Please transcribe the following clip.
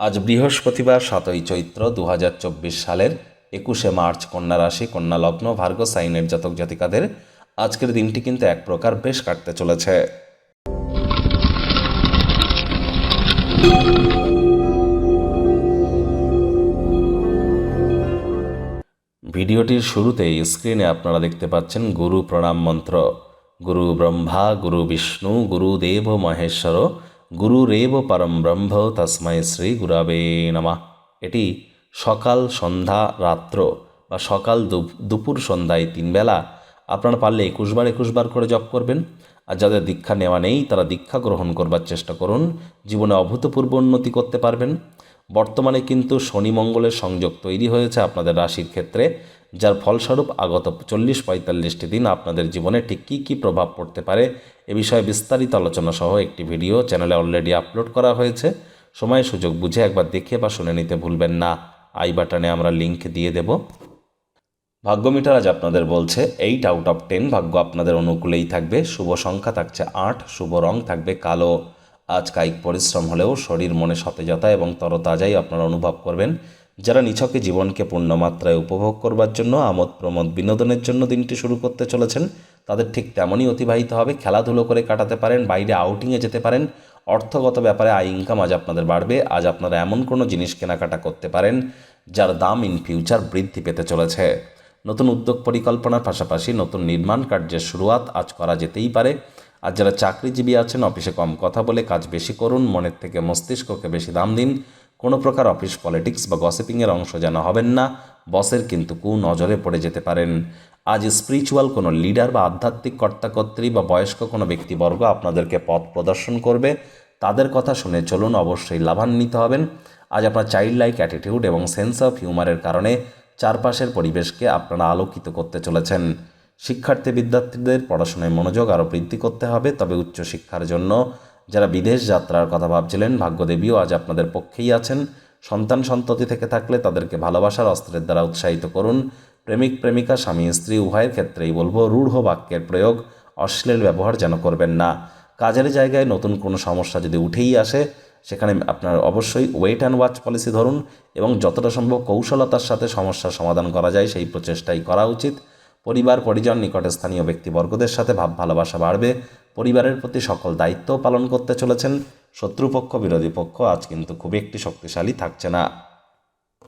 আজ বৃহস্পতিবার, সাতই চৈত্র দু হাজার চব্বিশ সালের একুশে মার্চ কন্যা রাশি, কন্যা লগ্ন, ভার্গ সাইনের জাতক জাতিকাদের আজকের দিনটি কিন্তু এক প্রকার বেশ কাটতে চলেছে। ভিডিওটির শুরুতেই স্ক্রিনে আপনারা দেখতে পাচ্ছেন গুরু প্রণাম মন্ত্র। গুরু ব্রহ্মা, গুরু বিষ্ণু, গুরু দেব মহেশ্বর গুরু রেব পরম ব্রহ্ম তস্মৈ শ্রী গুরাবে নমা এটি সকাল সন্ধ্যা রাত্র বা সকাল দুপুর সন্ধ্যায় তিন বেলা আপনারা পারলে একুশবার একুশবার করে জপ করবেন আর যাদের দীক্ষা নেওয়া নেই তারা দীক্ষা গ্রহণ করবার চেষ্টা করুন জীবনে অভূতপূর্ব উন্নতি করতে পারবেন বর্তমানে কিন্তু শনি মঙ্গলের সংযোগ তৈরি হয়েছে আপনাদের রাশির ক্ষেত্রে যার ফলস্বরূপ আগত চল্লিশ পঁয়তাল্লিশটি দিন আপনাদের জীবনে ঠিক কী কী প্রভাব পড়তে পারে এ বিষয়ে বিস্তারিত আলোচনা সহ একটি ভিডিও চ্যানেলে অলরেডি আপলোড করা হয়েছে। সময় সুযোগ বুঝে একবার দেখে বা শুনে নিতে ভুলবেন না। আই বাটনে আমরা লিংক দিয়ে দেব। ভাগ্য মিটার আজ আপনাদের বলছে এইট আউট অফ টেন ভাগ্য আপনাদের অনুকূলেই থাকবে। শুভ সংখ্যা থাকছে আট, শুভ রং থাকবে কালো। আজ কায়িক পরিশ্রম হলেও শরীর মনে সতেজতা এবং তরতাজাই আপনারা অনুভব করবেন। যারা নিছকে জীবনকে পূর্ণমাত্রায় উপভোগ করবার জন্য, আমোদ প্রমোদ বিনোদনের জন্য দিনটি শুরু করতে চলেছেন, তাদের ঠিক তেমনই অতিবাহিত হবে, খেলাধুলো করে কাটাতে পারেন, বাইরে আউটিংয়ে যেতে পারেন। অর্থগত ব্যাপারে আয় ইনকাম আজ আপনাদের বাড়বে, আজ আপনারা এমন কোনো জিনিস কেনাকাটা করতে পারেন, যার দাম ইন ফিউচার বৃদ্ধি পেতে চলেছে। নতুন উদ্যোগ পরিকল্পনার পাশাপাশি নতুন নির্মাণ কার্যের শুরুয়াত আজ করা যেতেই পারে। আর যারা চাকরিজীবী আছেন, অফিসে কম কথা বলে কাজ বেশি করুন, মনের থেকে মস্তিষ্ককে বেশি দাম দিন। কোনো প্রকার অফিস পলিটিক্স বা গসিপিংয়ের অংশ যেন হবেন না, বসের কিন্তু কু নজরে পড়ে যেতে পারেন। আজ স্পিরিচুয়াল কোনো লিডার বা আধ্যাত্মিক কর্তাকর্ত্রী বা বয়স্ক কোনো ব্যক্তিবর্গ আপনাদেরকে পথ প্রদর্শন করবে। তাদের কথা শুনে চলুন অবশ্যই লাভান্বিত হবেন। আজ আপনার চাইল্ড লাইক অ্যাটিটিউড এবং সেন্স অফ হিউমারের কারণে চারপাশের পরিবেশকে আপনারা আলোকিত করতে চলেছেন। শিক্ষার্থী বিদ্যার্থীদের পড়াশোনায় মনোযোগ আরও বৃদ্ধি করতে হবে, তবে উচ্চশিক্ষার জন্য যারা বিদেশ যাত্রার কথা ভাবছিলেন, ভাগ্যদেবীও আজ আপনাদের পক্ষেই আছেন। সন্তান সন্ততি থেকে থাকলে তাদেরকে ভালোবাসার অস্ত্রের দ্বারা উৎসাহিত করুন। প্রেমিক, প্রেমিকা, স্বামী, স্ত্রী, উভয়ের ক্ষেত্রেই বলব, রূঢ় বাক্যের প্রয়োগ অশ্লীল ব্যবহার যেন করবেন না। কাজের জায়গায় নতুন কোনো সমস্যা যদি উঠেই আসে, সেখানে আপনার অবশ্যই ওয়েট অ্যান্ড ওয়াচ পলিসি ধরুন এবং যতটা সম্ভব কৌশলতার সাথে সমস্যার সমাধান করা যায়, সেই প্রচেষ্টাই করা উচিত। পরিবার, পরিজন নিকটে স্থানীয় ব্যক্তিবর্গদের সাথে ভাব ভালোবাসা বাড়বে। পরিবারের প্রতি সকল দায়িত্ব পালন করতে চলেছেন। শত্রুপক্ষ, বিরোধী পক্ষ আজ কিন্তু খুব একটি শক্তিশালী থাকছে না।